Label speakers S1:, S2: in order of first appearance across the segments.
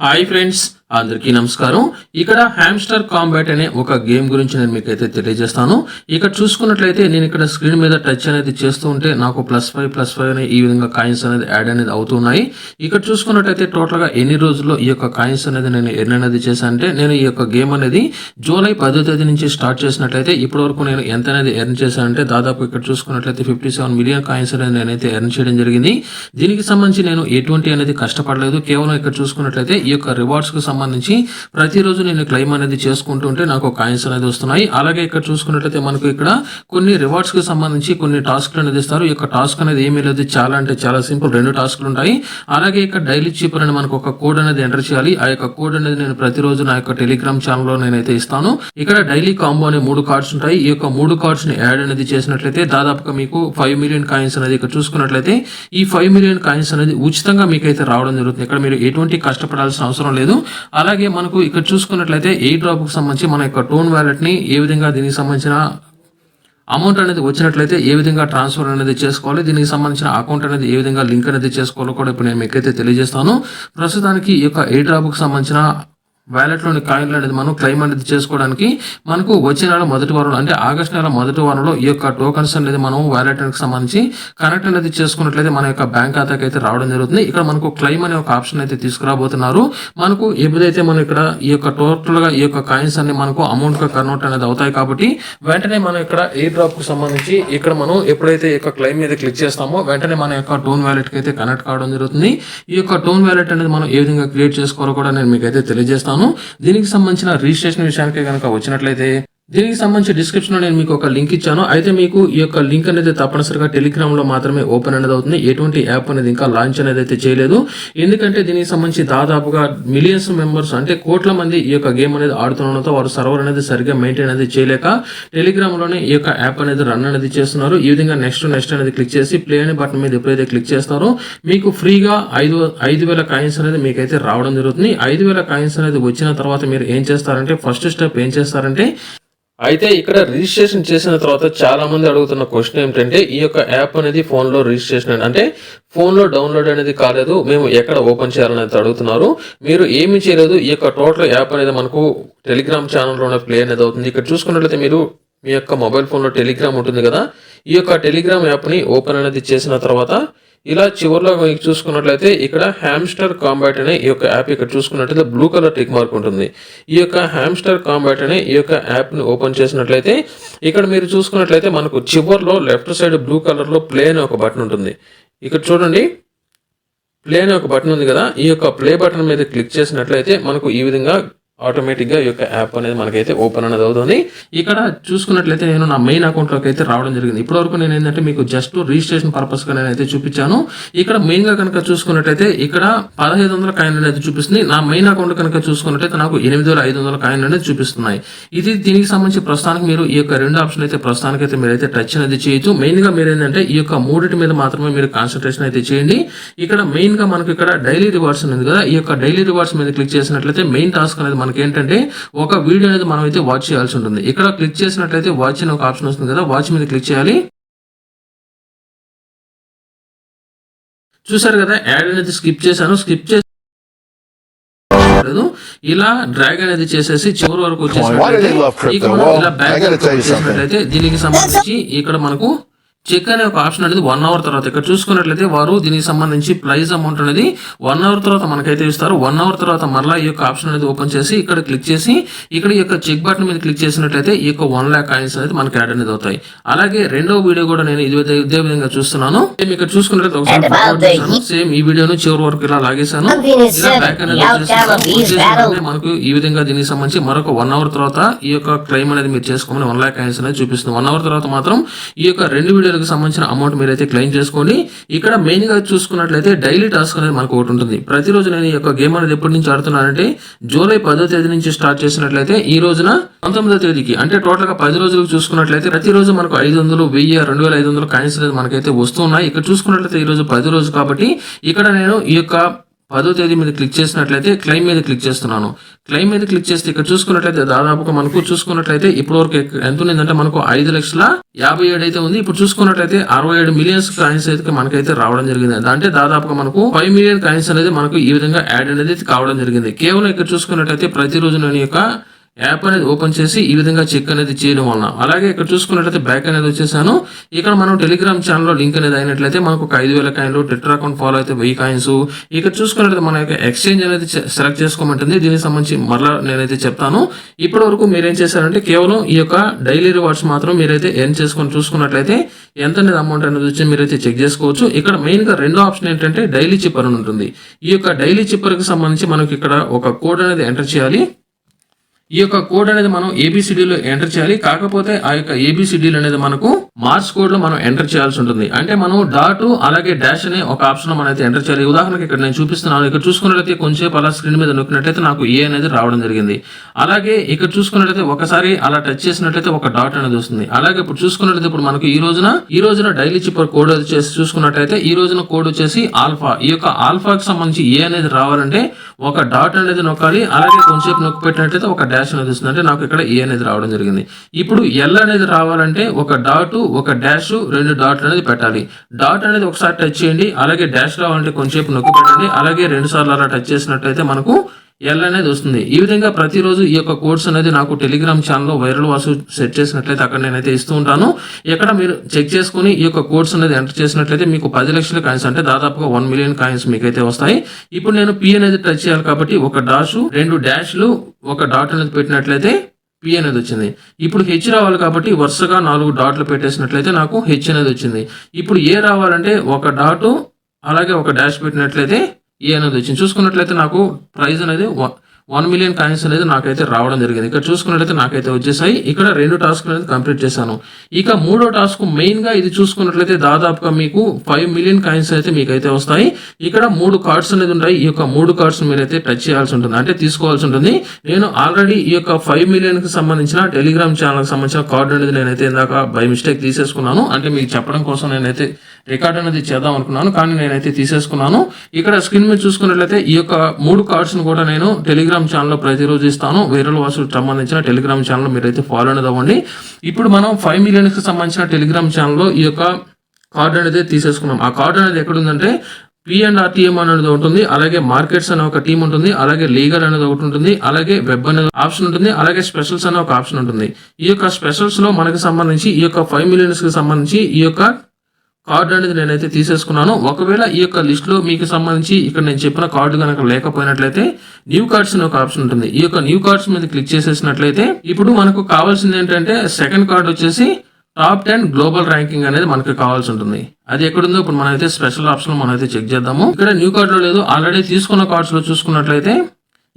S1: Hi friends అందరికీ నమస్కారం. ఇక్కడ హ్యామ్స్టర్ కాంబాట్ అనే ఒక గేమ్ గురించి నేను మీకు అయితే తెలియజేస్తాను. ఇక్కడ చూసుకున్నట్లయితే నేను ఇక్కడ స్క్రీన్ మీద టచ్ అనేది చేస్తూ ఉంటే నాకు ప్లస్ ఫైవ్ ప్లస్ ఫైవ్ అనే ఈ విధంగా కాయిన్స్ అనేది యాడ్ అనేది అవుతున్నాయి. ఇక్కడ చూసుకున్నట్లయితే టోటల్గా ఎన్ని రోజుల్లో ఈ యొక్క కాయిన్స్ అనేది నేను ఎర్న్ అనేది చేశానంటే నేను ఈ యొక్క గేమ్ అనేది జూలై పదో తేదీ నుంచి స్టార్ట్ చేసినట్లయితే ఇప్పటి వరకు నేను ఎంత అనేది ఎర్న్ చేశానంటే దాదాపు ఇక్కడ చూసుకున్నట్లయితే ఫిఫ్టీ సెవెన్ మిలియన్ కాయిన్స్ అనేది నేనైతే ఎర్న్ చేయడం జరిగింది. దీనికి సంబంధించి నేను ఎటువంటి అనేది కష్టపడలేదు. కేవలం ఇక్కడ చూసుకున్నట్లయితే ఈ యొక్క రివార్డ్స్కి సంబంధించి సంబంధించి ప్రతిరోజు నేను క్లెయిమ్ అనేది చేసుకుంటూ ఉంటే నాకు కాయిన్స్ అనేది వస్తున్నాయి. అలాగే ఇక్కడ చూసుకున్నట్లయితే మనకు ఇక్కడ కొన్ని రివార్డ్స్కి సంబంధించి కొన్ని టాస్క్లు అనేది ఇస్తారు. ఈ యొక్క టాస్క్ అనేది ఏమీ లేదు. చాలా అంటే చాలా సింపుల్. రెండు టాస్క్లు ఉంటాయి. అలాగే ఇక్కడ డైలీ చీపర్ అని మనకు ఒక కోడ్ అనేది ఎంటర్ చేయాలి. ఆ యొక్క కోడ్ అనేది నేను ప్రతిరోజు నా యొక్క టెలిగ్రామ్ ఛానల్లో నేనైతే ఇస్తాను. ఇక్కడ డైలీ కాంబో అనే మూడు కార్డ్స్ ఉంటాయి. ఈ యొక్క మూడు కార్డ్స్ని యాడ్ అనేది చేసినట్లయితే దాదాపుగా మీకు ఫైవ్ మిలియన్ కాయిన్స్ అనేది ఇక్కడ చూసుకున్నట్లయితే ఈ ఫైవ్ మిలియన్ కాయిన్స్ అనేది ఉచితంగా మీకైతే రావడం జరుగుతుంది. ఇక్కడ మీరు ఎటువంటి కష్టపడాల్సిన అవసరం లేదు. అలాగే మనకు ఇక్కడ చూసుకున్నట్లయితే ఏ డ్రాప్కు సంబంధించి మన యొక్క టోన్ వ్యాలెట్ని ఏ విధంగా దీనికి సంబంధించిన అమౌంట్ అనేది వచ్చినట్లయితే ఏ విధంగా ట్రాన్స్ఫర్ అనేది చేసుకోవాలి దీనికి సంబంధించిన అకౌంట్ అనేది ఏ విధంగా లింక్ అనేది చేసుకోవాలో కూడా ఇప్పుడు నేను మీకైతే తెలియజేస్తాను. ప్రస్తుతానికి ఈ యొక్క ఏ డ్రాప్కు సంబంధించిన వ్యాలెట్లోని కాయిన్లు అనేది మనం క్లెయిమ్ అనేది చేసుకోవడానికి మనకు వచ్చే నెల మొదటి వారంలో అంటే ఆగస్ట్ నెల మొదటి వారంలో ఈ యొక్క టోకన్స్ అనేది మనం వ్యాలెట్కి సంబంధించి కనెక్ట్ అనేది చేసుకున్నట్లయితే మన యొక్క బ్యాంక్ ఖాతాకి అయితే రావడం జరుగుతుంది. ఇక్కడ మనకు క్లెయిమ్ అనే ఒక ఆప్షన్ అయితే తీసుకురాబోతున్నారు. మనకు ఎప్పుడైతే మనం ఇక్కడ ఈ యొక్క టోటల్గా ఈ యొక్క కాయిన్స్ అన్ని మనకు అమౌంట్గా కన్వర్ట్ అనేది అవుతాయి కాబట్టి వెంటనే మనం ఇక్కడ ఏ డ్రాప్కు సంబంధించి ఇక్కడ మనం ఎప్పుడైతే ఈ యొక్క క్లెయిమ్ మీద క్లిక్ చేస్తామో వెంటనే మన యొక్క టోన్ వ్యాలెట్కి అయితే కనెక్ట్ కావడం జరుగుతుంది. ఈ యొక్క టోన్ వ్యాలెట్ అనేది మనం ఏ విధంగా క్రియేట్ చేసుకోవాలో కూడా నేను మీకు అయితే తెలియజేస్తాను. దీనికి సంబంధించిన రిజిస్ట్రేషన్ విషయానికి కనుక వచ్చినట్లయితే దీనికి సంబంధించి డిస్క్రిప్షన్లో నేను మీకు ఒక లింక్ ఇచ్చాను. అయితే మీకు ఈ యొక్క లింక్ అనేది తప్పనిసరిగా టెలిగ్రామ్లో మాత్రమే ఓపెన్ అనేది అవుతుంది. ఎటువంటి యాప్ అనేది ఇంకా లాంచ్ అనేది అయితే చేయలేదు. ఎందుకంటే దీనికి సంబంధించి దాదాపుగా మిలియన్స్ మెంబర్స్ అంటే కోట్ల మంది ఈ యొక్క గేమ్ అనేది ఆడుతుండడంతో వారు సర్వర్ అనేది సరిగ్గా మెయింటైన్ అనేది చేయలేక టెలిగ్రామ్లోనే ఈ యొక్క యాప్ అనేది రన్ అనేది చేస్తున్నారు. ఈ విధంగా నెక్స్ట్ నెక్స్ట్ అనేది క్లిక్ చేసి ప్లే అనే బటన్ మీద ఎప్పుడైతే క్లిక్ చేస్తారో మీకు ఫ్రీగా ఐదు ఐదు వేల కాయిన్స్ అనేది మీకైతే రావడం జరుగుతుంది. ఐదు వేల కాయిన్స్ అనేది వచ్చిన తర్వాత మీరు ఏం చేస్తారంటే ఫస్ట్ స్టెప్ ఏం చేస్తారంటే అయితే ఇక్కడ రిజిస్ట్రేషన్ చేసిన తర్వాత చాలా మంది అడుగుతున్న క్వశ్చన్ ఏమిటంటే ఈ యొక్క యాప్ అనేది ఫోన్లో రిజిస్ట్రేషన్ అంటే ఫోన్లో డౌన్లోడ్ అనేది కాలేదు మేము ఎక్కడ ఓపెన్ చేయాలనేది అడుగుతున్నారు. మీరు ఏమి చేయలేదు ఈ యొక్క టోటల్ యాప్ అనేది మనకు టెలిగ్రామ్ ఛానల్లోనే ప్లే అనేది అవుతుంది. ఇక్కడ చూసుకున్నట్లయితే మీరు మీ యొక్క మొబైల్ ఫోన్లో టెలిగ్రామ్ ఉంటుంది కదా ఈ యొక్క టెలిగ్రామ్ యాప్ని ఓపెన్ అనేది చేసిన తర్వాత ఇలా చివరిలో మీకు చూసుకున్నట్లయితే ఇక్కడ హ్యామ్స్టర్ కాంబాట్ అనే ఈ యొక్క యాప్ ఇక్కడ చూసుకున్నట్లయితే బ్లూ కలర్ టిక్ మార్క్ ఉంటుంది. ఈ యొక్క హ్యామ్స్టర్ కాంబాట్ అనే ఈ యొక్క యాప్ని ఓపెన్ చేసినట్లయితే ఇక్కడ మీరు చూసుకున్నట్లయితే మనకు చివరిలో లెఫ్ట్ సైడ్ బ్లూ కలర్లో ప్లే అనే ఒక బటన్ ఉంటుంది. ఇక్కడ చూడండి. ప్లే అనే ఒక బటన్ ఉంది కదా. ఈ యొక్క ప్లే బటన్ మీద క్లిక్ చేసినట్లయితే మనకు ఈ విధంగా ఆటోమేటిక్గా ఈ యొక్క యాప్ అనేది మనకైతే ఓపెన్ అనేది అవుతుంది. ఇక్కడ చూసుకున్నట్లయితే నేను నా మెయిన్ అకౌంట్లోకి అయితే రావడం జరిగింది. ఇప్పటివరకు నేను ఏంటంటే మీకు జస్ట్ రిజిస్ట్రేషన్ పర్పస్గా నేను అయితే చూపించాను. ఇక్కడ మెయిన్గా కనుక చూసుకున్నట్లయితే ఇక్కడ పదహైదు వందల కాయిన్ అనేది చూపిస్తుంది. నా మెయిన్ అకౌంట్ కనుక చూసుకున్నట్లయితే నాకు ఎనిమిది వేల ఐదు వందల కాయిన్ అనేది చూపిస్తున్నాయి. ఇది దీనికి సంబంధించి ప్రస్తుతానికి మీరు ఈ యొక్క రెండు ఆప్షన్ అయితే ప్రస్తుతానికి అయితే మీరైతే టచ్ అనేది చేయొచ్చు. మెయిన్గా మీరు ఏంటంటే ఈ యొక్క మూడింటి మీద మాత్రమే మీరు కాన్సన్ట్రేషన్ అయితే చేయండి. ఇక్కడ మెయిన్గా మనకు ఇక్కడ డైలీ రివార్డ్స్ ఉంది కదా. ఈ యొక్క డైలీ రివార్డ్స్ మీద క్లిక్ చేసినట్లయితే మెయిన్ టాస్క్ అనేది మనకి ఏంటంటే ఒక వీడియో అనేది మనం అయితే వాచ్ చేయాల్సి ఉంటుంది ఇక్కడ క్లిక్ చేసినట్లయితే వాచ్ అనే ఒక ఆప్షన్ వస్తుంది కదా వాచ్ మీద క్లిక్ చేయాలి చూసారు కదా యాడ్ అనేది స్కిప్ చేశాను స్కిప్ చేసి. ఇలా డ్రాగ్ అనేది చేసేసి చివరి వరకు ఇలా. వచ్చేసినట్లయితే దీనికి సంబంధించి ఇక్కడ మనకు చెక్ అనే ఒక ఆప్షన్ అనేది వన్ అవర్ తర్వాత. ఇక్కడ చూసుకున్నట్లయితే వారు దీనికి సంబంధించి ప్రైస్ అమౌంట్ అనేది వన్ అవర్ తర్వాత మనకైతే ఇస్తారు. వన్ అవర్ తర్వాత మరలా ఈ యొక్క ఆప్షన్ అనేది ఓపెన్ చేసి ఇక్కడ క్లిక్ చేసి ఇక్కడ ఈ యొక్క చెక్ బటన్ మీద క్లిక్ చేసినట్లయితే ఈ యొక్క వన్ లాక్ కాయిన్స్ అనేది మనకి యాడ్ అనేది అవుతాయి. అలాగే రెండో వీడియో కూడా నేను ఇదే ఇదే విధంగా చూస్తున్నాను. సేమ్ ఇక్కడ చూసుకున్నట్లయితే ఒకసారి. సేమ్ ఈ వీడియోను చివరి వరకు ఇలా లాగేశాను. ఇలా బ్యాక్ అనేది మనకు ఈ విధంగా దీనికి సంబంధించి మరొక వన్ అవర్ తర్వాత ఈ యొక్క క్లెయిమ్ అనేది మీరు చేసుకోమని వన్ లాక్ కాయిన్స్ అనేది చూపిస్తుంది. వన్ అవర్ తర్వాత మాత్రం ఈ యొక్క రెండు వీడియోలకు సంబంధించిన అమౌంట్ మీరైతే క్లెయిమ్ చేసుకోండి ఇక్కడ మెయిన్గా చూసుకున్నట్లయితే డైలీ టాస్క్ అనేది మనకు ఒకటి ఉంటుంది. ప్రతిరోజు నేను ఈ యొక్క గేమ్ అనేది ఎప్పటి నుంచి ఆడుతున్నానంటే జూలై పదో తేదీ నుంచి స్టార్ట్ చేసినట్లయితే ఈ రోజున పంతొమ్మిదో తేదీకి అంటే టోటల్గా పది రోజులు చూసుకున్నట్లయితే ప్రతిరోజు మనకు ఐదు వందలు వెయ్యి రెండు వేల ఐదు వందలు కాయిన్స్ అనేది మనకైతే వస్తున్నాయి ఇక్కడ చూసుకున్నట్లయితే ఈ రోజు పది రోజు కాబట్టి ఇక్కడ నేను ఈ యొక్క పదో తేదీ మీద క్లిక్ చేసినట్లయితే క్లెయిమ్ మీద క్లిక్ చేస్తున్నాను. క్లైమ్ మీద క్లిక్ చేస్తే ఇక్కడ చూసుకున్నట్లయితే దాదాపుగా మనకు చూసుకున్నట్లయితే ఇప్పుడు వరకు ఎంత ఉందంటే మనకు ఐదు లక్షల యాభై ఏడు అయితే ఉంది. ఇప్పుడు చూసుకున్నట్లయితే అరవై ఏడు మిలియన్స్ కాయిన్స్ అయితే మనకైతే రావడం జరిగింది. అంటే దాదాపుగా మనకు ఫైవ్ మిలియన్ కాయిన్స్ అనేది మనకు ఈ విధంగా యాడ్ అనేది కావడం జరిగింది. కేవలం ఇక్కడ చూసుకున్నట్లయితే ప్రతిరోజు నేను యొక్క యాప్ అనేది ఓపెన్ చేసి ఈ విధంగా చెక్ అనేది చేయడం వలన. అలాగే ఇక్కడ చూసుకున్నట్లయితే బ్యాక్ అనేది వచ్చేసాను. ఇక్కడ మనం టెలిగ్రామ్ ఛానల్లో లింక్ అనేది అయినట్లయితే మనకు ఒక ఐదు వేల కాయిన్లు ట్విట్టర్ అకౌంట్ ఫాలో అయితే వెయ్యి కాయిన్స్ ఇక్కడ చూసుకున్నట్లయితే మన యొక్క ఎక్స్చేంజ్ అనేది సెలెక్ట్ చేసుకోమంటుంది. దీనికి సంబంధించి మరలా నేనైతే చెప్తాను. ఇప్పటి వరకు మీరేం చేశారంటే కేవలం ఈ యొక్క డైలీ రివార్డ్స్ మాత్రం మీరైతే ఎర్న్ చేసుకొని చూసుకున్నట్లయితే ఎంత అనేది అమౌంట్ అనేది వచ్చి మీరైతే చెక్ చేసుకోవచ్చు. ఇక్కడ మెయిన్గా రెండో ఆప్షన్ ఏంటంటే డైలీ చిప్పర్ అని ఉంటుంది. ఈ యొక్క డైలీ చిప్పర్కి సంబంధించి మనకి ఇక్కడ ఒక కోడ్ అనేది ఎంటర్ చేయాలి. ఈ యొక్క కోడ్ అనేది మనం ఏబిసిడిలో ఎంటర్ చేయాలి. కాకపోతే ఆ యొక్క ఏబిసిడీలు అనేది మనకు మార్క్స్ కోడ్లో మనం ఎంటర్ చేయాల్సి ఉంటుంది. అంటే మనం డాట్ అలాగే డాష్ అనే ఒక ఆప్షన్ మనం అయితే ఎంటర్ చేయాలి. ఉదాహరణకి ఇక్కడ నేను చూపిస్తున్నాను. ఇక్కడ చూసుకున్నట్లయితే కొంచెం అలా స్క్రీన్ మీద నొక్కినట్లయితే నాకు ఏ అనేది రావడం జరిగింది. అలాగే ఇక్కడ చూసుకున్నట్లయితే ఒకసారి అలా టచ్ చేసినట్లయితే ఒక డాట్ అనేది వస్తుంది. అలాగే ఇప్పుడు చూసుకున్నట్లయితే ఇప్పుడు మనకు ఈ రోజున ఈ రోజున డైలీ చిప్పర్ కోడ్ వచ్చేసి చూసుకున్నట్లయితే ఈ రోజున కోడ్ వచ్చేసి ఆల్ఫా ఈ యొక్క ఆల్ఫాకి సంబంధించి ఏ అనేది రావాలంటే ఒక డాట్ అనేది నొక్కాలి. అలాగే కొంచెంసేపు నొక్కి పెట్టినట్లయితే ఒక డాష్ అనేది వస్తుందంటే నాకు ఇక్కడ ఏ అనేది రావడం జరిగింది. ఇప్పుడు ఎల్ అనేది రావాలంటే ఒక డాట్ ఒక డాష్ రెండు డాట్ అనేది పెట్టాలి. డాట్ అనేది ఒకసారి టచ్ చేయండి. అలాగే డాష్ రావాలంటే కొంచెంసేపు నొక్కి పెట్టండి. అలాగే రెండు సార్లు అలా టచ్ చేసినట్టయితే మనకు ఎల్ అనేది వస్తుంది. ఈ విధంగా ప్రతిరోజు ఈ యొక్క కోడ్స్ అనేది నాకు టెలిగ్రామ్ ఛానల్లో వైరల్ వాసు సెట్ చేసినట్లయితే అక్కడ నేనైతే ఇస్తూ ఉంటాను. ఇక్కడ మీరు చెక్ చేసుకుని ఈ యొక్క కోడ్స్ అనేది ఎంటర్ చేసినట్లయితే మీకు పది లక్షల కాయిన్స్ అంటే దాదాపుగా వన్ మిలియన్ కాయిన్స్ మీకైతే వస్తాయి. ఇప్పుడు నేను పి అనేది టచ్ చేయాలి కాబట్టి ఒక డాష్ రెండు డాష్లు ఒక డాట్ అనేది పెట్టినట్లయితే పి అనేది వచ్చింది. ఇప్పుడు హెచ్ రావాలి కాబట్టి వరుసగా నాలుగు డాట్లు పెట్టేసినట్లయితే నాకు హెచ్ అనేది వచ్చింది. ఇప్పుడు ఏ రావాలంటే ఒక డాటు అలాగే ఒక డాష్ పెట్టినట్లయితే ఏ అనేది వచ్చింది. చూసుకున్నట్లయితే నాకు ప్రైజ్ అనేది వన్ మిలియన్ కాయిన్స్ అనేది నాకైతే రావడం జరిగింది. ఇక్కడ చూసుకున్నట్లయితే నాకైతే వచ్చేసాయి. ఇక్కడ రెండు టాస్క్ అనేది కంప్లీట్ చేశాను. ఇక మూడో టాస్క్ మెయిన్గా ఇది చూసుకున్నట్లయితే దాదాపుగా మీకు ఫైవ్ మిలియన్ కాయిన్స్ అయితే మీకైతే వస్తాయి. ఇక్కడ మూడు కార్డ్స్ అనేది ఉంటాయి ఈ యొక్క మూడు కార్డ్స్ మీరైతే టచ్ చేయాల్సి ఉంటుంది. అంటే తీసుకోవాల్సి ఉంటుంది. నేను ఆల్రెడీ ఈ యొక్క ఫైవ్ మిలియన్కి సంబంధించిన టెలిగ్రామ్ ఛానల్కి సంబంధించిన కార్డు అనేది నేనైతే ఇందాక బై మిస్టేక్ తీసేసుకున్నాను. అంటే మీకు చెప్పడం కోసం నేనైతే రికార్డ్ అనేది చేద్దాం అనుకున్నాను. కానీ నేనైతే తీసేసుకున్నాను. ఇక్కడ స్క్రీన్ మీద చూసుకున్నట్లయితే ఈ యొక్క మూడు కార్డ్స్ కూడా నేను టెలిగ్రామ్ ఛానల్లో ప్రతిరోజు ఇస్తాను. వేరే వాసులకు సంబంధించిన టెలిగ్రామ్ ఛానల్ మీరైతే ఫాలో అనేది అవ్వండి. ఇప్పుడు మనం ఫైవ్ మిలియన్కి సంబంధించిన టెలిగ్రామ్ ఛానల్లో ఈ యొక్క కార్డు అనేది తీసేసుకున్నాం. ఆ కార్డు అనేది ఎక్కడ ఉందంటే పి అండ్ అనేది ఉంటుంది. అలాగే మార్కెట్స్ అనే ఒక టీం ఉంటుంది. అలాగే లీగల్ అనేది ఒకటి ఉంటుంది. అలాగే వెబ్ అనేది ఆప్షన్ ఉంటుంది. అలాగే స్పెషల్స్ అనే ఒక ఆప్షన్ ఉంటుంది. ఈ యొక్క స్పెషల్స్లో మనకి సంబంధించి ఈ యొక్క ఫైవ్ మిలియన్స్కి సంబంధించి ఈ యొక్క కార్డు అనేది నేనైతే తీసేసుకున్నాను. ఒకవేళ ఈ యొక్క లిస్ట్లో మీకు సంబంధించి ఇక్కడ నేను చెప్పిన కార్డు కనుక లేకపోయినట్లయితే న్యూ కార్డ్స్ అని ఒక ఆప్షన్ ఉంటుంది. ఈ యొక్క న్యూ కార్డ్స్ మీద క్లిక్ చేసేసినట్లయితే ఇప్పుడు మనకు కావాల్సింది ఏంటంటే సెకండ్ కార్డ్ వచ్చేసి టాప్ టెన్ గ్లోబల్ ర్యాంకింగ్ అనేది మనకి కావాల్సి ఉంటుంది. అది ఎక్కడుందో ఇప్పుడు మనం అయితే స్పెషల్ ఆప్షన్ మనం అయితే చెక్ చేద్దాము. ఇక్కడ న్యూ కార్డులో లేదు. ఆల్రెడీ తీసుకున్న కార్డ్స్లో చూసుకున్నట్లయితే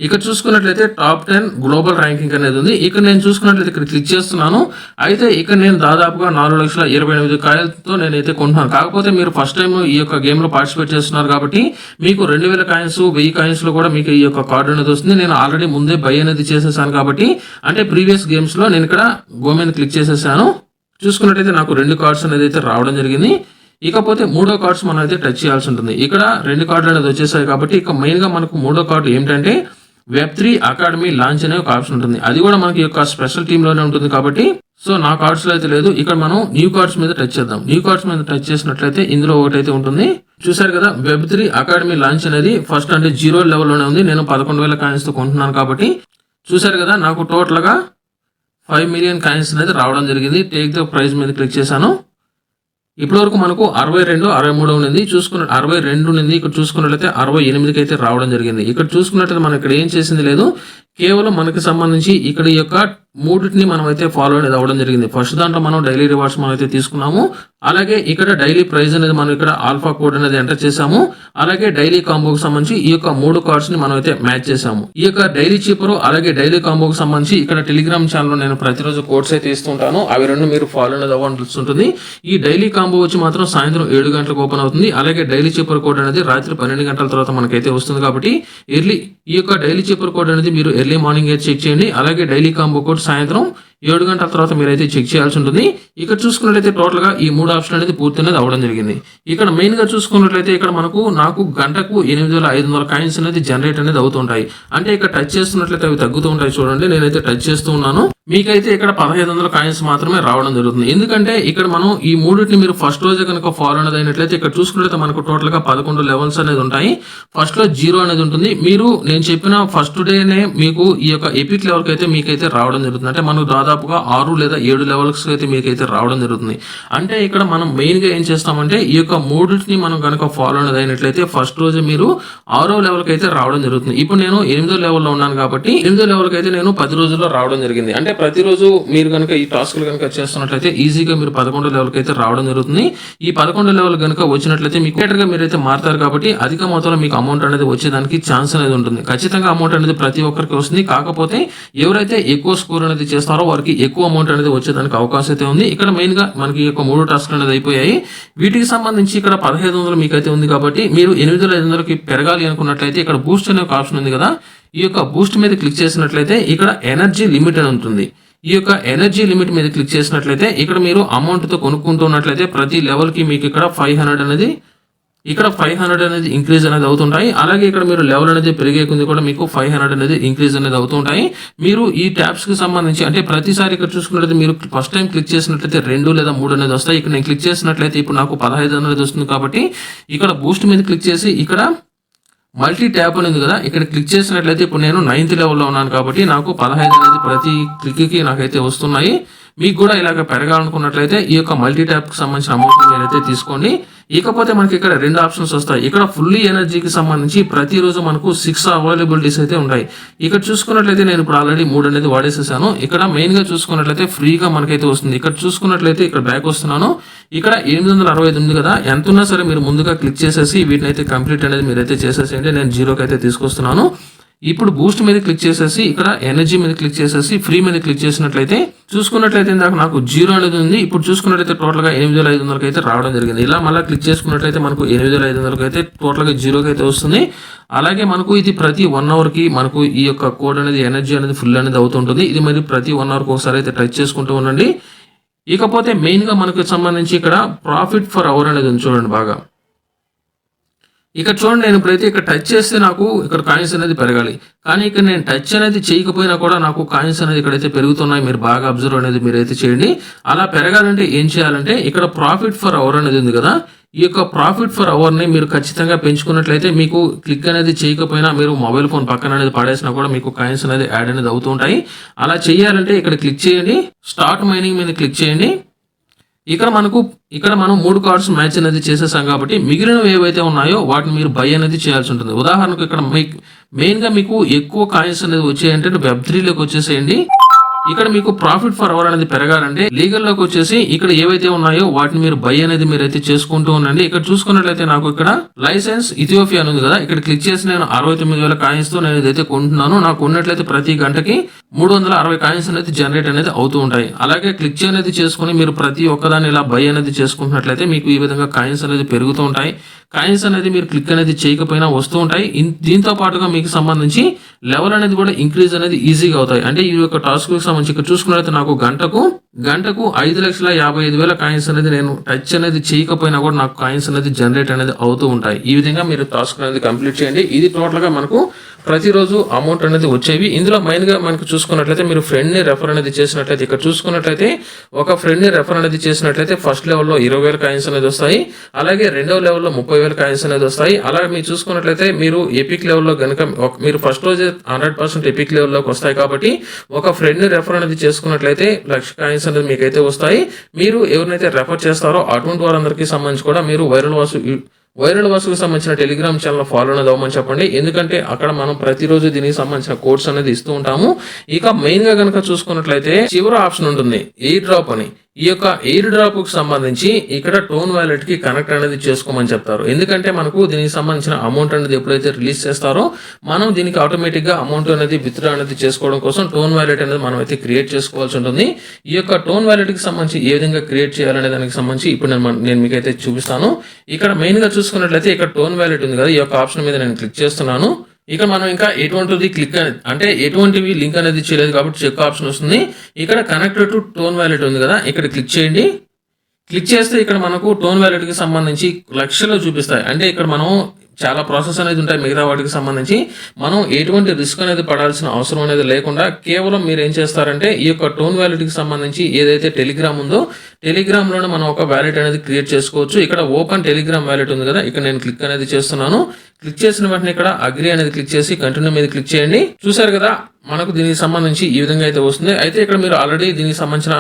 S1: ఇక్కడ చూసుకున్నట్లయితే టాప్ టెన్ గ్లోబల్ ర్యాంకింగ్ అనేది ఉంది. ఇక్కడ నేను చూసుకున్నట్లయితే ఇక్కడ క్లిక్ చేస్తున్నాను. అయితే ఇక్కడ నేను దాదాపుగా నాలుగు లక్షల ఇరవై ఎనిమిది కాయలతో నేనైతే కొంటున్నాను. కాకపోతే మీరు ఫస్ట్ టైం ఈ యొక్క గేమ్లో పార్టిసిపేట్ చేస్తున్నారు కాబట్టి మీకు రెండు వేల కాయిన్స్ వెయ్యి కాయిన్స్లో కూడా మీకు ఈ యొక్క కార్డు అనేది వస్తుంది. నేను ఆల్రెడీ ముందే బై అనేది చేసేసాను కాబట్టి అంటే ప్రీవియస్ గేమ్స్లో నేను ఇక్కడ గోమెన్ క్లిక్ చేసేసాను. చూసుకున్నట్టయితే నాకు రెండు కార్డ్స్ అనేది అయితే రావడం జరిగింది. ఇకపోతే మూడో కార్డ్స్ మనం అయితే టచ్ చేయాల్సి ఉంటుంది. ఇక్కడ రెండు కార్డులు అనేది వచ్చేసాయి కాబట్టి ఇక మెయిన్గా మనకు మూడో కార్డు ఏంటంటే వెబ్ త్రీ అకాడమీ లాంచ్ అనే ఒక ఆప్షన్ ఉంటుంది. అది కూడా మనకి యొక్క స్పెషల్ టీంలోనే ఉంటుంది కాబట్టి సో నా కార్డ్స్లో అయితే లేదు. ఇక్కడ మనం న్యూ కార్డ్స్ మీద టచ్ చేద్దాం. న్యూ కార్డ్స్ మీద టచ్ చేసినట్లయితే ఇందులో ఒకటైతే ఉంటుంది. చూసారు కదా వెబ్ త్రీ అకాడమీ లాంచ్ అనేది ఫస్ట్ అంటే జీరో లెవెల్లోనే ఉంది. నేను పదకొండు వేల కాయిన్స్తో కొంటున్నాను కాబట్టి చూసారు కదా నాకు టోటల్గా ఫైవ్ మిలియన్ కాయిన్స్ అనేది రావడం జరిగింది. టేక్ ద ప్రైజ్ మీద క్లిక్ చేశాను. ఇప్పటివరకు మనకు అరవై రెండు అరవై మూడు ఉంది చూసుకున్న అరవై రెండు ఉంది ఇక్కడ చూసుకున్నట్లయితే అరవై ఎనిమిదికి అయితే రావడం జరిగింది. ఇక్కడ చూసుకున్నట్లయితే మనం ఇక్కడ ఏం చేసింది లేదు? కేవలం మనకి సంబంధించి ఇక్కడ ఈ యొక్క మూడింటిని మనం అయితే ఫాలో అనేది అవ్వడం జరిగింది. ఫస్ట్ దాంట్లో మనం డైలీ రివార్డ్స్ మనం అయితే తీసుకున్నాము. అలాగే ఇక్కడ డైలీ ప్రైజ్ అనేది మనం ఇక్కడ ఆల్ఫా కోడ్ అనేది ఎంటర్ చేసాము అలాగే డైలీ కాంబోకి సంబంధించి ఈ యొక్క మూడు కార్డ్స్ని మనం అయితే మ్యాచ్ చేసాము ఈ యొక్క డైలీ చీపర్ అలాగే డైలీ కాంబోకి సంబంధించి ఇక్కడ టెలిగ్రామ్ ఛానల్ నేను ప్రతిరోజు కోడ్స్ అయితే ఇస్తుంటాను అవి రెండు మీరు ఫాలో అనేది అవ్వాల్సి ఉంటుంది. ఈ డైలీ కాంబో వచ్చి మాత్రం సాయంత్రం ఏడు గంటలకు ఓపెన్ అవుతుంది. అలాగే డైలీ చీపర్ కోడ్ అనేది రాత్రి పన్నెండు గంటల తర్వాత మనకైతే వస్తుంది కాబట్టి ఎర్లీ ఈ యొక్క డైలీ చీపర్ కోడ్ అనేది మీరు ఎర్లీ మార్నింగ్ అయితే చెక్ చేయండి. అలాగే డైలీ కాంబో కోడ్ సాయంత్రం ఏడు గంటల తర్వాత మీరైతే చెక్ చేయాల్సి ఉంటుంది. ఇక్కడ చూసుకున్నట్లయితే టోటల్గా ఈ మూడు ఆప్షన్ అనేది పూర్తి అనేది అవ్వడం జరిగింది. ఇక్కడ మెయిన్గా చూసుకున్నట్లయితే ఇక్కడ మనకు నాకు గంటకు ఎనిమిది వేల ఐదు వందల కాయిన్స్ అనేది జనరేట్ అనేది అవుతుంటాయి. అంటే ఇక్కడ టచ్ చేస్తున్నట్లయితే అవి తగ్గుతూ ఉంటాయి చూడండి. నేనైతే టచ్ చేస్తూ ఉన్నాను. మీకైతే ఇక్కడ పదహైదు వందల కాయిన్స్ మాత్రమే రావడం జరుగుతుంది. ఎందుకంటే ఇక్కడ మనం ఈ మూడింటిని మీరు ఫస్ట్ రోజే కనుక ఫాలో అనేది అయినట్లయితే ఇక్కడ చూసుకున్నట్లయితే మనకు టోటల్గా పదకొండు లెవెల్స్ అనేది ఉంటాయి. ఫస్ట్లో జీరో అనేది ఉంటుంది. మీరు నేను చెప్పిన ఫస్ట్ డేనే మీకు ఈ యొక్క ఎపిక్ లెవెల్కి అయితే మీకైతే రావడం జరుగుతుంది. అంటే మనకు దాదాపుగా ఆరు లేదా ఏడు లెవెల్స్ అయితే మీకైతే రావడం జరుగుతుంది. అంటే ఇక్కడ మనం మెయిన్గా ఏం చేస్తామంటే ఈ యొక్క మూడింటిని మనం కనుక ఫాలో అనేది అయినట్లయితే ఫస్ట్ రోజు మీరు ఆరో లెవెల్కి అయితే రావడం జరుగుతుంది. ఇప్పుడు నేను ఎనిమిదో లెవెల్లో ఉన్నాను కాబట్టి ఎనిమిదో లెవెల్కి అయితే నేను పది రోజుల్లో రావడం జరిగింది. అంటే ప్రతిరోజు మీరు కనుక ఈ టాస్క్లు కనుక చేస్తున్నట్లయితే ఈజీగా మీరు పదకొండో లెవెల్కి అయితే రావడం జరుగుతుంది. ఈ పదకొండో లెవెల్ కనుక వచ్చినట్లయితే మీకు క్రియేటర్గా మీరైతే మారుతారు కాబట్టి అధిక మొత్తంలో మీకు అమౌంట్ అనేది వచ్చేదానికి ఛాన్స్ అనేది ఉంటుంది. ఖచ్చితంగా అమౌంట్ అనేది ప్రతి ఒక్కరికి వస్తుంది. కాకపోతే ఎవరైతే ఎక్కువ స్కోర్ అనేది చేస్తారో వారికి ఎక్కువ అమౌంట్ అనేది వచ్చేదానికి అవకాశం అయితే ఉంది. ఇక్కడ మెయిన్గా మనకి యొక్క మూడు టాస్క్లు అనేది అయిపోయాయి. వీటికి సంబంధించి ఇక్కడ పదహైదు వందలు మీకైతే ఉంది కాబట్టి మీరు ఎనిమిది వేల ఐదు వందలకి పెరగాలి అనుకున్నట్లయితే ఇక్కడ బూస్ట్ అనే ఒక ఆప్షన్ ఉంది కదా. ఈ యొక్క బూస్ట్ మీద క్లిక్ చేసినట్లయితే ఇక్కడ ఎనర్జీ లిమిట్ అని ఉంటుంది. ఈ యొక్క ఎనర్జీ లిమిట్ మీద క్లిక్ చేసినట్లయితే ఇక్కడ మీరు అమౌంట్తో కొనుక్కుంటున్నట్లయితే ప్రతి లెవెల్కి మీకు ఇక్కడ ఫైవ్ హండ్రెడ్ అనేది ఇక్కడ ఫైవ్ హండ్రెడ్ అనేది ఇంక్రీజ్ అనేది అవుతుంటాయి. అలాగే ఇక్కడ మీరు లెవెల్ అనేది పెరిగే కొద్ది కూడా మీకు ఫైవ్ హండ్రెడ్ అనేది ఇంక్రీజ్ అనేది అవుతుంటాయి. మీరు ఈ ట్యాబ్స్కి సంబంధించి అంటే ప్రతిసారి ఇక్కడ చూసుకున్నట్లయితే మీరు ఫస్ట్ టైం క్లిక్ చేసినట్లయితే రెండు లేదా మూడు అనేది వస్తాయి. ఇక్కడ నేను క్లిక్ చేసినట్లయితే ఇప్పుడు నాకు పదహైదు అనేది వస్తుంది కాబట్టి ఇక్కడ బూస్ట్ మీద క్లిక్ చేసి ఇక్కడ మల్టీ ట్యాబ్ అనేది కదా ఇక్కడ క్లిక్ చేసినట్లయితే ఇప్పుడు నేను నైన్త్ లెవెల్లో ఉన్నాను కాబట్టి నాకు పదహైదు అనేది ప్రతి క్లిక్కి నాకైతే వస్తున్నాయి. మీకు కూడా ఇలాగ పెరగాలనుకున్నట్లయితే ఈ యొక్క మల్టీ ట్యాబ్కి సంబంధించిన అమౌంట్ మీరైతే తీసుకోండి. ఇకపోతే మనకి ఇక్కడ రెండు ఆప్షన్స్ వస్తాయి. ఇక్కడ ఫుల్లీ ఎనర్జీకి సంబంధించి ప్రతిరోజు మనకు సిక్స్ అవైలబిలిటీస్ అయితే ఉంటాయి. ఇక్కడ చూసుకున్నట్లయితే నేను ఇప్పుడు ఆల్రెడీ మూడు అనేది వాడేసేసాను. ఇక్కడ మెయిన్గా చూసుకున్నట్లయితే ఫ్రీగా మనకైతే వస్తుంది. ఇక్కడ చూసుకున్నట్లయితే ఇక్కడ బ్యాక్ వస్తున్నాను. ఇక్కడ ఎనిమిది వందల అరవై ఐదు ఉంది కదా. ఎంత ఉన్నా సరే మీరు ముందుగా క్లిక్ చేసేసి వీటిని అయితే కంప్లీట్ అనేది మీరైతే చేసేసేయండి. నేను జీరోకి అయితే తీసుకొస్తున్నాను. ఇప్పుడు బూస్ట్ మీద క్లిక్ చేసేసి ఇక్కడ ఎనర్జీ మీద క్లిక్ చేసేసి ఫ్రీ మీద క్లిక్ చేసినట్లయితే చూసుకున్నట్లయితే ఇందాక నాకు జీరో అనేది ఉంది. ఇప్పుడు చూసుకున్నట్లయితే టోటల్గా ఎనిమిది వేల ఐదు వందలకి అయితే రావడం జరిగింది. ఇలా మళ్ళీ క్లిక్ చేసుకున్నట్లయితే మనకు ఎనిమిది వేల ఐదు వందలకి అయితే టోటల్గా జీరోకి అయితే వస్తుంది. అలాగే మనకు ఇది ప్రతి వన్ అవర్కి మనకు ఈ యొక్క కోడ్ అనేది ఎనర్జీ అనేది ఫుల్ అనేది అవుతుంటుంది. ఇది మరి ప్రతి వన్ అవర్కి ఒకసారి అయితే టచ్ చేసుకుంటూ ఉండండి. ఇకపోతే మెయిన్గా మనకు సంబంధించి ఇక్కడ ప్రాఫిట్ ఫర్ అవర్ అనేది ఉంది చూడండి బాగా. ఇక్కడ చూడండి నేను ఇప్పుడైతే ఇక్కడ టచ్ చేస్తే నాకు ఇక్కడ కాయిన్స్ అనేది పెరగాలి. కానీ ఇక్కడ నేను టచ్ అనేది చేయకపోయినా కూడా నాకు కాయిన్స్ అనేది ఇక్కడైతే పెరుగుతున్నాయి. మీరు బాగా అబ్జర్వ్ అనేది మీరైతే చేయండి. అలా పెరగాలంటే ఏం చేయాలంటే ఇక్కడ ప్రాఫిట్ ఫర్ అవర్ అనేది ఉంది కదా. ఈ యొక్క ప్రాఫిట్ ఫర్ అవర్ని మీరు ఖచ్చితంగా పెంచుకున్నట్లయితే మీకు క్లిక్ అనేది చేయకపోయినా మీరు మొబైల్ ఫోన్ పక్కన అనేది పడేసినా కూడా మీకు కాయిన్స్ అనేది యాడ్ అనేది అవుతుంటాయి అలా చేయాలంటే ఇక్కడ క్లిక్ చేయండి. స్టార్ట్ మైనింగ్ మీద క్లిక్ చేయండి. ఇక్కడ మనకు ఇక్కడ మనం మూడు కార్డ్స్ మ్యాచ్ అనేది చేసేసాం కాబట్టి మిగిలినవి ఏవైతే ఉన్నాయో వాటిని మీరు బై అనేది చేయాల్సి ఉంటుంది. ఉదాహరణకు ఇక్కడ మెయిన్గా మీకు ఎక్కువ కాయిన్స్ అనేది వచ్చాయంటే వెబ్ త్రీలోకి వచ్చేసేయండి. ఇక్కడ మీకు ప్రాఫిట్ ఫర్ అవర్ అనేది పెరగాలంటే లీగల్లోకి వచ్చేసి ఇక్కడ ఏవైతే ఉన్నాయో వాటిని మీరు బై అనేది మీరు అయితే చేసుకుంటూ ఉండండి. ఇక్కడ చూసుకున్నట్లయితే నాకు ఇక్కడ లైసెన్స్ ఇథియోపియా అని ఉంది కదా. ఇక్కడ క్లిక్ చేసి నేను అరవై తొమ్మిది వేల కాయిన్స్తో నేను ఇదైతే కొంటున్నాను. నాకు ఉన్నట్లయితే ప్రతి గంటకి మూడు వందల అరవై కాయిన్స్ అనేది జనరేట్ అనేది అవుతూ ఉంటాయి. అలాగే క్లిక్ అనేది చేసుకుని మీరు ప్రతి ఒక్కదాన్ని ఇలా బై అనేది చేసుకుంటున్నట్లయితే మీకు ఈ విధంగా కాయిన్స్ అనేది పెరుగుతూ ఉంటాయి. కాయిన్స్ అనేది మీరు క్లిక్ అనేది చేయకపోయినా వస్తూ ఉంటాయి. దీంతో పాటుగా మీకు సంబంధించి లెవెల్ అనేది కూడా ఇంక్రీజ్ అనేది ఈజీగా అవుతాయి. అంటే ఈ యొక్క టాస్క్ సంబంధించి ఇక్కడ చూసుకున్నట్లయితే నాకు గంటకు గంటకు ఐదు లక్షల యాభై ఐదు వేల కాయిన్స్ అనేది నేను టచ్ అనేది చేయకపోయినా కూడా నాకు కాయిన్స్ అనేది జనరేట్ అనేది అవుతూ ఉంటాయి. ఈ విధంగా మీరు టాస్క్ అనేది కంప్లీట్ చేయండి. ఇది టోటల్గా మనకు ప్రతిరోజు అమౌంట్ అనేది వచ్చేవి. ఇందులో మెయిన్గా మనకు చూసుకున్నట్లయితే మీరు ఫ్రెండ్ని రెఫర్ అనేది చేసినట్లయితే ఇక్కడ చూసుకున్నట్లయితే ఒక ఫ్రెండ్ని రెఫర్ అనేది చేసినట్లయితే ఫస్ట్ లెవెల్లో ఇరవై వేల కాయిన్స్ అనేది వస్తాయి. అలాగే రెండవ లెవెల్లో ముప్పై వేల కాయిన్స్ అనేది వస్తాయి. అలాగే మీరు చూసుకున్నట్లయితే మీరు ఎపిక్ లెవెల్లో కనుక మీరు ఫస్ట్ రోజే హండ్రెడ్ పర్సెంట్ ఎపిక్ లెవెల్లోకి వస్తాయి కాబట్టి ఒక ఫ్రెండ్ని రెఫర్ అనేది చేసుకున్నట్లయితే లక్ష కాయిన్స్ అనేది మీకైతే వస్తాయి. మీరు ఎవరినైతే రెఫర్ చేస్తారో అటువంటి వారందరికీ సంబంధించి కూడా మీరు వైరల్ వాసు వైరల్ వాసుకు సంబంధించిన టెలిగ్రామ్ ఛానల్ ఫాలో అనేది అవ్వమని చెప్పండి. ఎందుకంటే అక్కడ మనం ప్రతిరోజు దీనికి సంబంధించిన కోర్స్ అనేది ఇస్తూ ఉంటాము. ఇక మెయిన్గా కనుక చూసుకున్నట్లయితే చివరి ఆప్షన్ ఉంటుంది. ఎయిర్ డ్రాప్ అని. ఈ యొక్క ఎయిర్ డ్రాప్కు సంబంధించి ఇక్కడ టోన్ వ్యాలెట్కి కనెక్ట్ అనేది చేసుకోమని చెప్తారు. ఎందుకంటే మనకు దీనికి సంబంధించిన అమౌంట్ అనేది ఎప్పుడైతే రిలీజ్ చేస్తారో మనం దీనికి ఆటోమేటిక్గా అమౌంట్ అనేది విత్డ్రా అనేది చేసుకోవడం కోసం టోన్ వాలెట్ అనేది మనం అయితే క్రియేట్ చేసుకోవాల్సి ఉంటుంది. ఈ యొక్క టోన్ వ్యాలెట్కి సంబంధించి ఏ విధంగా క్రియేట్ చేయాలనే దానికి సంబంధించి ఇప్పుడు నేను నేను మీకు అయితే చూపిస్తాను. ఇక్కడ మెయిన్గా చూసుకున్నట్లయితే ఇక్కడ టోన్ వాలెట్ ఉంది కదా ఈ యొక్క ఆప్షన్ మీద నేను క్లిక్ చేస్తున్నాను. ఇక్కడ మనం ఇంకా ఎటువంటిది క్లిక్ అంటే ఎటువంటివి లింక్ అనేది చేయలేదు కాబట్టి చెక్ ఆప్షన్ వస్తుంది. ఇక్కడ కనెక్టెడ్ టు టోన్ వ్యాలెట్ ఉంది కదా ఇక్కడ క్లిక్ చేయండి. క్లిక్ చేస్తే ఇక్కడ మనకు టోన్ వ్యాలెట్కి సంబంధించి లక్షల్లో చూపిస్తాయి. అంటే ఇక్కడ మనం చాలా ప్రాసెస్ అనేది ఉంటాయి మిగతా వాటికి సంబంధించి. మనం ఎటువంటి రిస్క్ అనేది పడాల్సిన అవసరం అనేది లేకుండా కేవలం మీరు ఏం చేస్తారంటే ఈ యొక్క టోన్ వ్యాలిటీకి సంబంధించి ఏదైతే టెలిగ్రామ్ ఉందో టెలిగ్రామ్లోనే మనం ఒక వ్యాలెట్ అనేది క్రియేట్ చేసుకోవచ్చు. ఇక్కడ ఓపెన్ టెలిగ్రామ్ వ్యాలెట్ ఉంది కదా ఇక్కడ నేను క్లిక్ అనేది చేస్తున్నాను. క్లిక్ చేసిన వెంటనే ఇక్కడ అగ్రి అనేది క్లిక్ చేసి కంటిన్యూ మీద క్లిక్ చేయండి. చూసారు కదా మనకు దీనికి సంబంధించి ఈ విధంగా అయితే వస్తుంది. అయితే ఇక్కడ మీరు ఆల్రెడీ దీనికి సంబంధించిన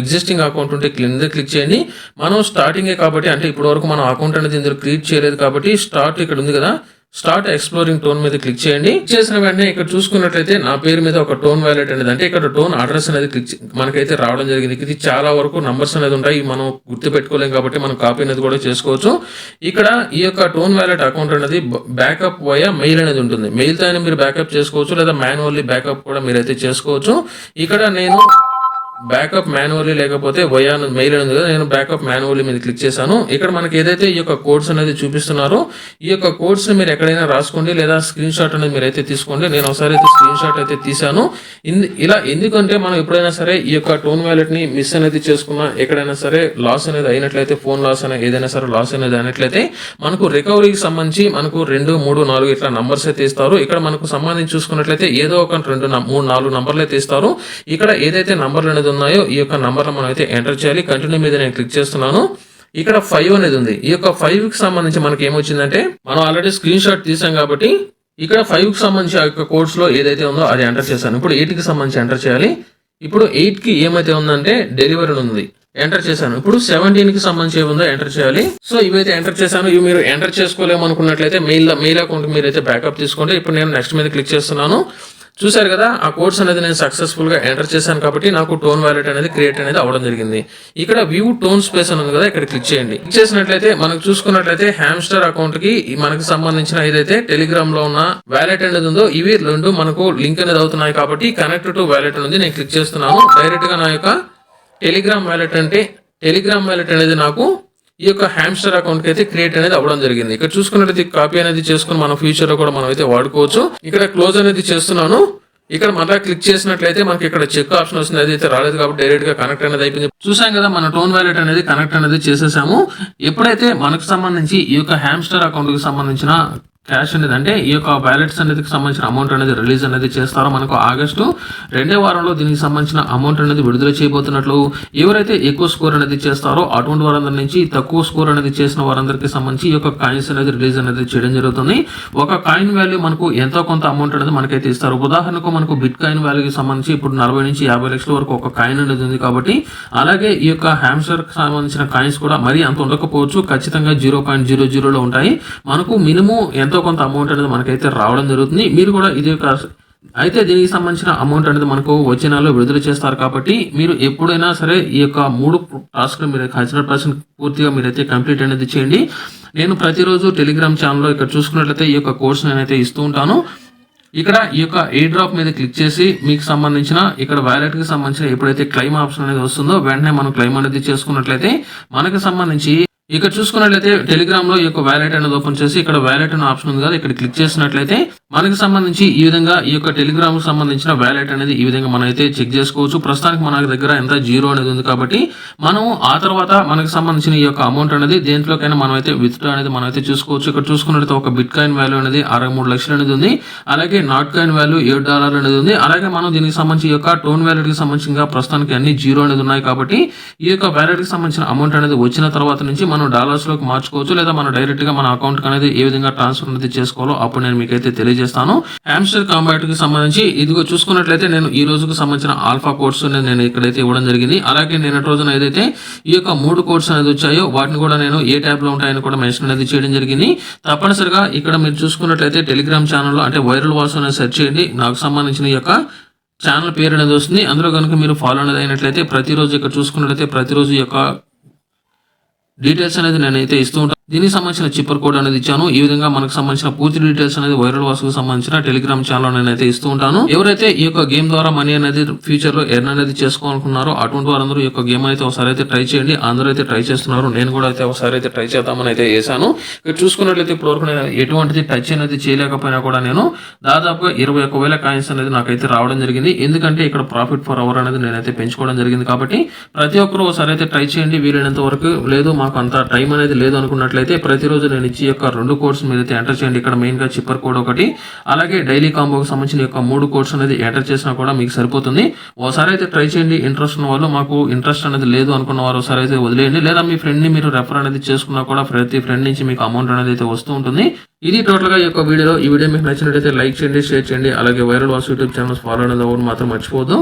S1: ఎగ్జిస్టింగ్ అకౌంట్ ఉంటే క్లింద క్లిక్ చేయండి. మనం స్టార్టింగే కాబట్టి అంటే ఇప్పటి వరకు మనం అకౌంట్ అనేది ఇందులో క్రియేట్ చేయలేదు కాబట్టి స్టార్ట్ ఇక్కడ ఉంది కదా. స్టార్ట్ ఎక్స్ప్లోరింగ్ టోన్ మీద క్లిక్ చేయండి. చేసిన వెంటనే ఇక్కడ చూసుకున్నట్లయితే నా పేరు మీద ఒక టోన్ వ్యాలెట్ అనేది అంటే ఇక్కడ టోన్ అడ్రస్ అనేది క్లిక్ మనకైతే రావడం జరిగింది. ఇది చాలా వరకు నంబర్స్ అనేది ఉంటాయి. మనం గుర్తు పెట్టుకోలేం కాబట్టి మనం కాపీ అనేది కూడా చేసుకోవచ్చు. ఇక్కడ ఈ యొక్క టోన్ వ్యాలెట్ అకౌంట్ అనేది బ్యాకప్ వయా మెయిల్ అనేది ఉంటుంది. మెయిల్తో అయినా మీరు బ్యాకప్ చేసుకోవచ్చు. లేదా మాన్యువల్లీ బ్యాకప్ కూడా మీరైతే చేసుకోవచ్చు. ఇక్కడ నేను బ్యాకప్ మాన్యువల్లీ లేకపోతే వయా మెయిల్ అనేది కదా నేను బ్యాకప్ మాన్యువల్లీ మీద క్లిక్ చేశాను. ఇక్కడ మనకి ఏదైతే ఈ యొక్క కోడ్స్ అనేది చూపిస్తున్నారో ఈ యొక్క కోడ్స్ మీరు ఎక్కడైనా రాసుకోండి లేదా స్క్రీన్ షాట్ అనేది మీరు అయితే తీసుకోండి. నేను ఒకసారి అయితే స్క్రీన్ షాట్ అయితే తీశాను. ఇన్- ఇలా ఎందుకంటే మనం ఎప్పుడైనా సరే ఈ యొక్క టోన్ వ్యాలెట్ని మిస్ అనేది చేసుకున్నా ఎక్కడైనా సరే లాస్ అనేది అయినట్లయితే ఫోన్ లాస్ అనేది ఏదైనా సరే లాస్ అనేది అయినట్లయితే మనకు రికవరీకి సంబంధించి మనకు రెండు మూడు నాలుగు ఇట్లా నంబర్స్ అయితే ఇస్తారు. ఇక్కడ మనకు సంబంధించి చూసుకున్నట్లయితే ఏదో ఒక రెండు మూడు నాలుగు నంబర్లు అయితే ఇస్తారు. ఇక్కడ ఏదైతే నంబర్లు అనేది ఉన్నాయో ఈ యొక్క నంబర్లు మనం అయితే ఎంటర్ చేయాలి. కంటిన్యూ మీద నేను క్లిక్ చేస్తున్నాను. ఇక్కడ ఫైవ్ అనేది ఉంది. ఈ యొక్క ఫైవ్కి సంబంధించి మనకి ఏమొచ్చిందంటే మనం ఆల్రెడీ స్క్రీన్ షాట్ తీసాం కాబట్టి ఇక్కడ ఫైవ్కి సంబంధించి ఆ యొక్క కోడ్స్లో ఏదైతే ఉందో అది ఎంటర్ చేశాను. ఇప్పుడు ఎయిట్కి సంబంధించి ఎంటర్ చేయాలి. ఇప్పుడు ఎయిట్కి ఏమైతే ఉందంటే డెలివరీ ఉంది. ఎంటర్ చేశాను. ఇప్పుడు సెవెంటీన్కి సంబంధించి ఏముందో ఎంటర్ చేయాలి. సో ఇవైతే ఎంటర్ చేశాను. ఇవి మీరు ఎంటర్ చేసుకోలేము అనుకున్నట్లయితే మెయిల్ మెయిల్ అకౌంట్ మీరు అయితే బ్యాకప్ తీసుకుంటే ఇప్పుడు నేను నెక్స్ట్ మీద క్లిక్ చేస్తున్నాను. చూశారు కదా ఆ కోర్స్ అనేది నేను సక్సెస్ఫుల్గా ఎంటర్ చేశాను కాబట్టి నాకు టోన్ వ్యాలెట్ అనేది క్రియేట్ అనేది అవడం జరిగింది. ఇక్కడ వ్యూ టోన్ స్పేస్ అని ఉంది కదా ఇక్కడ క్లిక్ చేయండి. క్లిక్ చేసినట్లయితే మనకు చూసుకున్నట్లయితే హ్యామ్స్టర్ అకౌంట్కి మనకు సంబంధించిన ఏదైతే టెలిగ్రామ్లో ఉన్న వ్యాలెట్ అనేది ఉందో ఇవి రెండు మనకు లింక్ అనేది అవుతున్నాయి కాబట్టి కనెక్ట్ టు వ్యాలెట్ ఉంది. నేను క్లిక్ చేస్తున్నాను. డైరెక్ట్గా నా యొక్క టెలిగ్రామ్ వ్యాలెట్ అంటే టెలిగ్రామ్ వ్యాలెట్ అనేది నాకు ఈ యొక్క హ్యామ్స్టర్ అకౌంట్కి అయితే క్రియేట్ అనేది అవ్వడం జరిగింది. ఇక్కడ చూసుకున్నట్లయితే కాపీ అనేది చేసుకుని మనం ఫ్యూచర్లో కూడా మనం అయితే వాడుకోవచ్చు. ఇక్కడ క్లోజ్ అనేది చేస్తున్నాను. ఇక్కడ మళ్ళీ క్లిక్ చేసినట్లయితే మనకి ఇక్కడ చెక్ ఆప్షన్ వస్తుంది. అది అయితే రాలేదు కాబట్టి డైరెక్ట్గా కనెక్ట్ అనేది అయిపోయింది. చూసాం కదా మన టోన్ వ్యాలెట్ అనేది కనెక్ట్ అనేది చేసేసాము. ఎప్పుడైతే మనకు సంబంధించి ఈ యొక్క హ్యామ్స్టర్ అకౌంట్కి సంబంధించిన క్యాష్ అనేది అంటే ఈ యొక్క వ్యాలెట్స్ అనేది సంబంధించిన అమౌంట్ అనేది రిలీజ్ అనేది చేస్తారో మనకు ఆగస్టు రెండే వారంలో దీనికి సంబంధించిన అమౌంట్ అనేది విడుదల చేయబోతున్నట్లు ఎవరైతే ఎక్కువ స్కోర్ అనేది చేస్తారో అటువంటి వారందరి నుంచి తక్కువ స్కోర్ అనేది చేసిన వారందరికీ సంబంధించి ఈ యొక్క కాయిన్స్ అనేది రిలీజ్ అనేది చేయడం జరుగుతుంది. ఒక కాయిన్ వాల్యూ మనకు ఎంతో కొంత అమౌంట్ అనేది మనకైతే ఇస్తారు. ఉదాహరణకు మనకు బిట్ కాయిన్ వాల్యూకి సంబంధించి ఇప్పుడు నలభై నుంచి యాభై లక్షల వరకు ఒక కాయిన్ అనేది ఉంది కాబట్టి అలాగే ఈ యొక్క హ్యామ్స్టర్ సంబంధించిన కాయిన్స్ కూడా మరీ అంత ఉండకపోవచ్చు. ఖచ్చితంగా జీరో పాయింట్ జీరో జీరోలో ఉంటాయి. మనకు మినిమం ఎంత కొంత అమౌంట్ అనేది మనకైతే రావడం జరుగుతుంది. మీరు కూడా ఇది ఒక అయితే దీనికి సంబంధించిన అమౌంట్ అనేది మనకు వచ్చే నెలలో విడుదల చేస్తారు కాబట్టి మీరు ఎప్పుడైనా సరే ఈ యొక్క మూడు టాస్క్లు మీరు హండ్రెడ్ పర్సెంట్ పూర్తిగా మీరైతే కంప్లీట్ అనేది చేయండి. నేను ప్రతిరోజు టెలిగ్రామ్ ఛానల్లో ఇక్కడ చూసుకున్నట్లయితే ఈ యొక్క కోర్స్ నేనైతే ఇస్తూ ఉంటాను. ఇక్కడ ఈ యొక్క ఎయిర్ డ్రాప్ మీద క్లిక్ చేసి మీకు సంబంధించిన ఇక్కడ వ్యాలెట్కి సంబంధించిన ఎప్పుడైతే క్లైమ్ ఆప్షన్ అనేది వస్తుందో వెంటనే మనం క్లైమ్ అనేది చేసుకున్నట్లయితే మనకు సంబంధించి ఇక్కడ చూసుకున్నట్లయితే టెలిగ్రామ్లో ఈ యొక్క వ్యాలెట్ అనేది ఓపెన్ చేసి ఇక్కడ వ్యాలెట్ అనే ఆప్షన్ ఉంది కదా ఇక్కడ క్లిక్ చేసినట్లయితే మనకి సంబంధించి ఈ విధంగా ఈ యొక్క టెలిగ్రామ్కు సంబంధించిన వ్యాలెట్ అనేది ఈ విధంగా మనం అయితే చెక్ చేసుకోవచ్చు. ప్రస్తుతానికి మన దగ్గర ఎంత జీరో అనేది ఉంది కాబట్టి మనం ఆ తర్వాత మనకి సంబంధించిన ఈ యొక్క అమౌంట్ అనేది దేంట్లోకైనా మనం అయితే విత్ అనేది మనం అయితే చూసుకోవచ్చు. ఇక్కడ చూసుకున్నట్లయితే ఒక బిట్ కాయిన్ వాల్యూ అనేది అరవై మూడు లక్షలు అనేది ఉంది. అలాగే నాట్ కాయిన్ వాల్యూ ఏడు డాలర్ అనేది ఉంది. అలాగే మనం దీనికి సంబంధించి ఈ యొక్క టోన్ వ్యాలెట్కి సంబంధించిన ప్రస్తుతానికి అన్ని జీరో అనేది ఉన్నాయి కాబట్టి ఈ యొక్క వ్యాలెట్కి సంబంధించిన అమౌంట్ అనేది వచ్చిన తర్వాత నుంచి మనం డాలర్స్లోకి మార్చుకోవచ్చు. లేదా మనం డైరెక్ట్గా మన అకౌంట్ అనేది ఏ విధంగా ట్రాన్స్ఫర్ అనేది చేసుకోవాలో అప్పుడు నేను మీకైతే తెలియజేస్తాను. హ్యామ్స్టర్ కాంబాట్కి సంబంధించి ఇదిగో చూసుకున్నట్లయితే నేను ఈ రోజుకు సంబంధించిన ఆల్ఫా కోర్స్ నేను ఇక్కడైతే ఇవ్వడం జరిగింది. అలాగే నిన్నటి రోజున ఏదైతే ఈ యొక్క మూడు కోర్స్ అనేది వచ్చాయో వాటిని కూడా నేను ఏ ట్యాబ్లో ఉంటాయని కూడా మెన్షన్ అనేది చేయడం జరిగింది. తప్పనిసరిగా ఇక్కడ మీరు చూసుకున్నట్లయితే టెలిగ్రామ్ ఛానల్లో అంటే వైరల్ వాల్స్ అనేది సెర్చ్ చేయండి. నాకు సంబంధించిన ఈ యొక్క ఛానల్ పేరు అనేది వస్తుంది. అందులో కనుక మీరు ఫాలో అనేది అయినట్లయితే ప్రతిరోజు ఇక్కడ చూసుకున్నట్లయితే ప్రతిరోజు ఈ యొక్క డీటెయిల్స్ అనేది నేనైతే ఇస్తూ ఉంటాను. దీనికి సంబంధించిన చిప్పర్ కోడ్ అనేది ఇచ్చాను. ఈ విధంగా మనకు సంబంధించిన పూర్తి డీటెయిల్స్ అనేది వైరల్ వాసుకు సంబంధించిన టెలిగ్రామ్ ఛానల్ నేనైతే ఇస్తూ ఉంటాను. ఎవరైతే ఈ యొక్క గేమ్ ద్వారా మనీ అనేది ఫ్యూచర్లో ఎర్న్ అనేది చేసుకోవాలనుకున్నారో అటువంటి వారందరూ ఈ యొక్క గేమ్ అయితే ఒకసారి అయితే ట్రై చేయండి. అందరూ అయితే ట్రై చేస్తున్నారు. నేను కూడా అయితే ఒకసారి అయితే ట్రై చేద్దామని అయితే వేసాను ఇక్కడ చూసుకున్నట్లయితే ఇప్పటివరకు నేను ఎటువంటిది టచ్ అనేది చేయలేకపోయినా కూడా నేను దాదాపుగా ఇరవై ఒక్క వేల కాయిన్స్ అనేది నాకైతే రావడం జరిగింది. ఎందుకంటే ఇక్కడ ప్రాఫిట్ ఫర్ అవర్ అనేది నేనైతే పెంచుకోవడం జరిగింది కాబట్టి ప్రతి ఒక్కరు ఒకసారి అయితే ట్రై చేయండి. వీలైనంత వరకు లేదు మాకు అంత టైం అనేది లేదు చూసుకున్నట్లయితే ప్రతిరోజు నేను ఇచ్చే యొక్క రెండు కోడ్స్ మీద అయితే ఎంటర్ చేయండి. ఇక్కడ మెయిన్గా చిప్పర్ కోడ్ ఒకటి అలాగే డైలీ కాంబోకి సంబంధించిన యొక్క మూడు కోడ్స్ అనేది ఎంటర్ చేసినా కూడా మీకు సరిపోతుంది. ఒకసారి అయితే ట్రై చేయండి. ఇంట్రెస్ట్ ఉన్న వాళ్ళు మాకు ఇంట్రెస్ట్ అనేది లేదు అనుకున్న వారు ఒకసారి అయితే వదిలేయండి. లేదా మీ ఫ్రెండ్ని మీరు రెఫర్ అనేది చేసుకున్నా కూడా ప్రతి ఫ్రెండ్ నుంచి మీకు అమౌంట్ అనేది అయితే వస్తూ ఉంటుంది. ఇది టోటల్గా ఈ యొక్క వీడియో ఈ వీడియో మీకు నచ్చినట్లయితే లైక్ చేయండి షేర్ చేయండి. అలాగే వైరల్ వాస్ యూట్యూబ్ ఛానల్స్ ఫాలో అనేది మాత్రం మర్చిపోదు